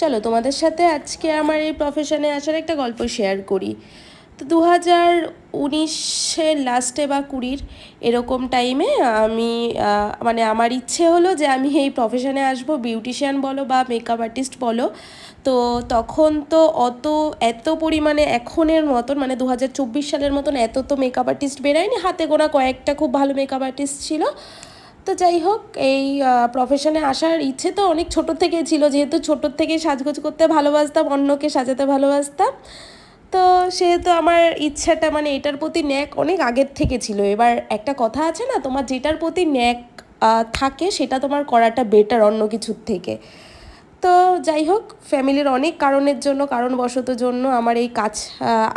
চলো তোমাদের সাথে আজকে আমার এই প্রফেশনে আসার একটা গল্প শেয়ার করি। তো দু হাজার উনিশের লাস্টে বা কুড়ির এরকম টাইমে আমি মানে আমার ইচ্ছে হলো যে আমি এই প্রফেশনে আসব বিউটিশিয়ান বলো বা মেকআপ আর্টিস্ট বলো। তো তখন তো অত, এত পরিমাণে এখনের মতন মানে দু হাজার চব্বিশ সালের মতন এত তো মেকআপ আর্টিস্ট বেরোয়নি। হাতে গোনা কয়েকটা খুব ভালো মেকআপ আর্টিস্ট ছিল। তো যাই হোক, এই প্রফেশনে আসার ইচ্ছে তো অনেক ছোট থেকে ছিল। যেহেতু ছোটোর থেকে সাজগোজ করতে ভালোবাসতাম, অন্যকে সাজাতে ভালোবাসতাম। তো সেহেতু আমার ইচ্ছাটা মানে এটার প্রতি ন্যাক অনেক আগের থেকে ছিল। এবার একটা কথা আছে না, তোমার যেটার প্রতি ন্যাক থাকে সেটা তোমার করাটা বেটার অন্য কিছুর থেকে। তো যাই হোক ফ্যামিলির অনেক কারণের জন্য, কারণবশত জন্য আমার এই কাজ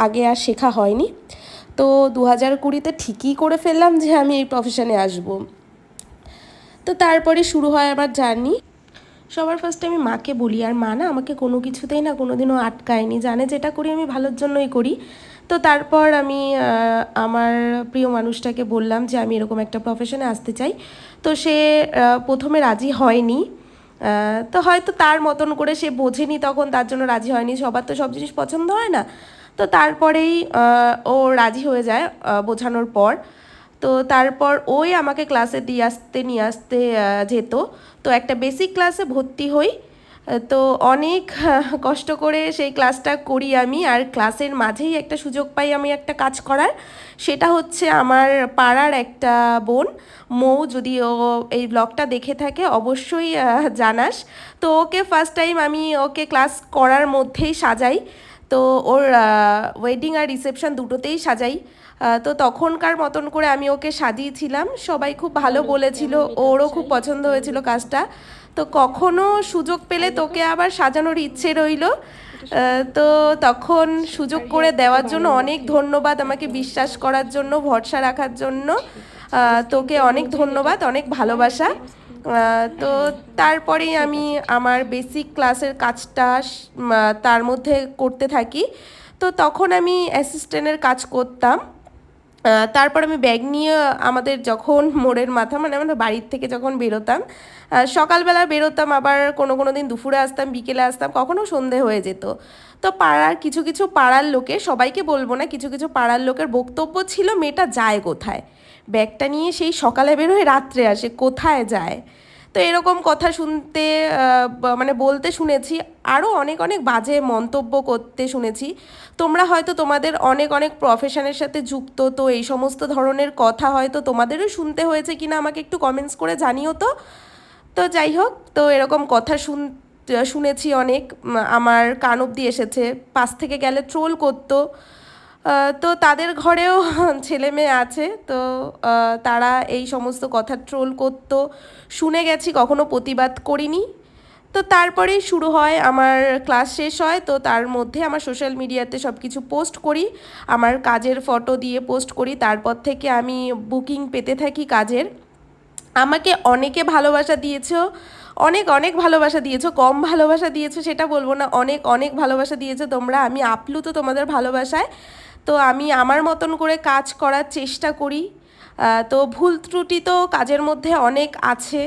আগে আর শেখা হয়নি। তো দু হাজার কুড়িতে ঠিকই করে ফেললাম যে আমি এই প্রফেশনে আসব। তো তারপরে শুরু হয় আমার জার্নি। সবার ফার্স্টে আমি মাকে বলি, আর মা না, আমাকে কোনো কিছুতেই না কোনোদিনও আটকায়নি। জানে যেটা করি আমি ভালোর জন্যই করি। তো তারপর আমি আমার প্রিয় মানুষটাকে বললাম যে, আমি এরকম একটা প্রফেশনে আসতে চাই। তো সে প্রথমে রাজি হয়নি। তো হয়তো তার মতন করে সে বোঝেনি তখন, তার জন্য রাজি হয়নি। সবার তো সব জিনিস পছন্দ হয় না। তো তারপরেই ও রাজি হয়ে যায় বোঝানোর পর। তো তারপর ওই আমাকে ক্লাসে দিয়ে আসতে, নিয়ে আসতে যেত। তো একটা বেসিক ক্লাসে ভর্তি হই। তো অনেক কষ্ট করে সেই ক্লাসটা করি আমি। আর ক্লাসের মাঝেই একটা সুযোগ পাই আমি একটা কাজ করার। সেটা হচ্ছে আমার পাড়ার একটা বোন। মৌ যদি ও এই ব্লগটা দেখে থাকে, অবশ্যই জানাস। তো ওকে ফার্স্ট টাইম আমি ওকে ক্লাস করার মধ্যেই সাজাই। তো ওর ওয়েডিং আর রিসেপশন দুটোতেই সাজাই। তো তখনকার মতন করে আমি ওকে সাজিয়েছিলাম। সবাই খুব ভালো বলেছিল ওরও খুব পছন্দ হয়েছিল কাজটা। তো কখনো সুযোগ পেলে তোকে আবার সাজানোর ইচ্ছে রইল। তো তখন সুযোগ করে দেওয়ার জন্য অনেক ধন্যবাদ আমাকে বিশ্বাস করার জন্য ভরসা রাখার জন্য। তোকে অনেক ধন্যবাদ অনেক ভালোবাসা। তো তারপরেই আমি আমার বেসিক ক্লাসের কাজটা তার মধ্যে করতে থাকি। তো তখন আমি অ্যাসিস্ট্যান্টের কাজ করতাম। তারপর আমি ব্যাগ নিয়ে আমাদের যখন মোড়ের মাথা মানে আমরা বাড়ির থেকে যখন বেরোতাম সকালবেলা বেরোতাম, আবার কোনো কোনো দিন দুপুরে আসতাম, বিকেলে আসতাম, কখনো সন্ধে হয়ে যেত। তো পাড়ার কিছু কিছু পাড়ার লোকে, সবাইকে বলব না, কিছু কিছু পাড়ার লোকের বক্তব্য ছিল, মেয়েটা যায় কোথায়? ব্যাগটা নিয়ে সেই সকালে বেরোয় রাত্রে আসে, কোথায় যায়? তো এরকম কথা শুনতে মানে বলতে শুনেছি আরও অনেক অনেক বাজে মন্তব্য করতে শুনেছি। তোমরা হয়তো তোমাদের অনেক অনেক প্রফেশনের সাথে যুক্ত, তো এই সমস্ত ধরনের কথা হয়তো তোমাদেরও শুনতে হয়েছে কিনা আমাকে একটু কমেন্টস করে জানিও তো। তো যাই হোক, তো এরকম কথা শুন শুনেছি অনেক আমার কান অব্দি এসেছে। পাশ থেকে গেলে ট্রোল করতো। তো তাদের ঘরেও ছেলে মেয়ে আছে। তো তারা এই সমস্ত কথা ট্রোল করতো। শুনে গেছি, কখনো প্রতিবাদ করিনি। তো তারপরেই শুরু হয়, আমার ক্লাস শেষ হয়। তো তার মধ্যে আমার সোশ্যাল মিডিয়াতে সব কিছু পোস্ট করি। আমার কাজের ফটো দিয়ে পোস্ট করি। তারপর থেকে আমি বুকিং পেতে থাকি কাজের। আমাকে অনেকে ভালোবাসা দিয়েছ। অনেক অনেক ভালোবাসা দিয়েছ। কম ভালোবাসা দিয়েছ, সেটা বলব না। অনেক অনেক ভালোবাসা দিয়েছ তোমরা। আমি আপ্লুত তোমাদের ভালোবাসায়। তো আমি আমার মতন করে কাজ করার চেষ্টা করি। তো ভুল ত্রুটি তো কাজের মধ্যে অনেক আছে।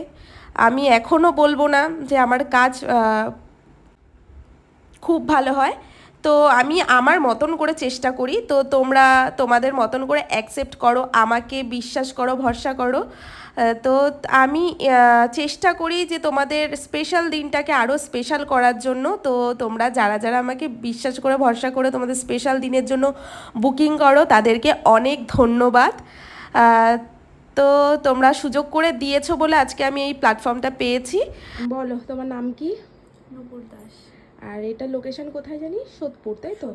আমি এখনও বলব না যে আমার কাজ খুব ভালো হয়। তো আমি আমার মতন করে চেষ্টা করি তো তোমরা তোমাদের মতন করে অ্যাকসেপ্ট করো আমাকে বিশ্বাস করো ভরসা করো। তো আমি চেষ্টা করি যে তোমাদের স্পেশাল দিনটাকে আরও স্পেশাল করার জন্য। তো তোমরা যারা যারা আমাকে বিশ্বাস করে ভরসা করে তোমাদের স্পেশাল দিনের জন্য বুকিং করো তাদেরকে অনেক ধন্যবাদ। তো তোমরা সুযোগ করে দিয়েছ বলে আজকে আমি এই প্ল্যাটফর্মটা পেয়েছি। বলো তোমার নাম কি? নূপুর দাস। আর এটা লোকেশন কোথায় জানি? সোদপুর তাই তো?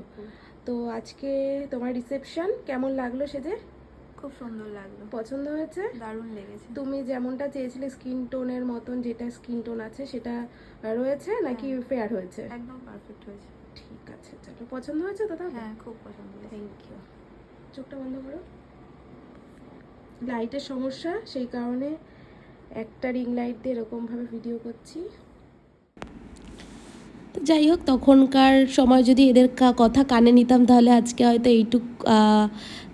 তো আজকে তোমার রিসেপশন কেমন লাগল সেজে? খুব সুন্দর লাগল। পছন্দ হয়েছে? দারুণ লেগেছে। তুমি যেমনটা চেয়েছিলে স্কিন টোনের মতন যেটা স্কিন টোন আছে সেটা রয়েছে নাকি ফেয়ার হয়েছে? একদম পারফেক্ট হয়েছে। ঠিক আছে চলো। পছন্দ হয়েছে তো হ্যাঁ খুব পছন্দ থ্যাংক ইউ চোখটা বন্ধ করো। লাইটের সমস্যা সেই কারণে একটা রিং লাইট দিয়ে এরকমভাবে ভিডিও করছি। তো যাই হোক, তখনকার সময় যদি এদের কথা কানে নিতাম, তাহলে আজকে হয়তো এইটুক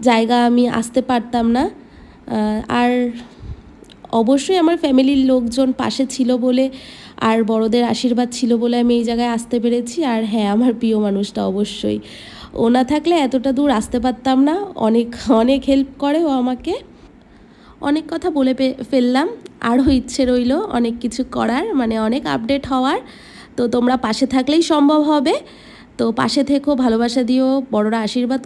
জায়গা আমি আসতে পারতাম না। আর অবশ্যই আমার ফ্যামিলির লোকজন পাশে ছিল বলে, আর বড়দের আশীর্বাদ ছিল বলে আমি এই জায়গায় আসতে পেরেছি। আর হ্যাঁ আমার প্রিয় মানুষটা অবশ্যই। ও না থাকলে এতটা দূর আসতে পারতাম না। অনেক অনেক হেল্প করে ও আমাকে। অনেক কথা বলে ফেললাম। আরও ইচ্ছে রইল অনেক কিছু করার মানে অনেক আপডেট হওয়ার। তো তোমরা পাশে থাকলেই সম্ভব হবে। তো পাশে থেকো ভালোবাসা দিও বড়রা আশীর্বাদ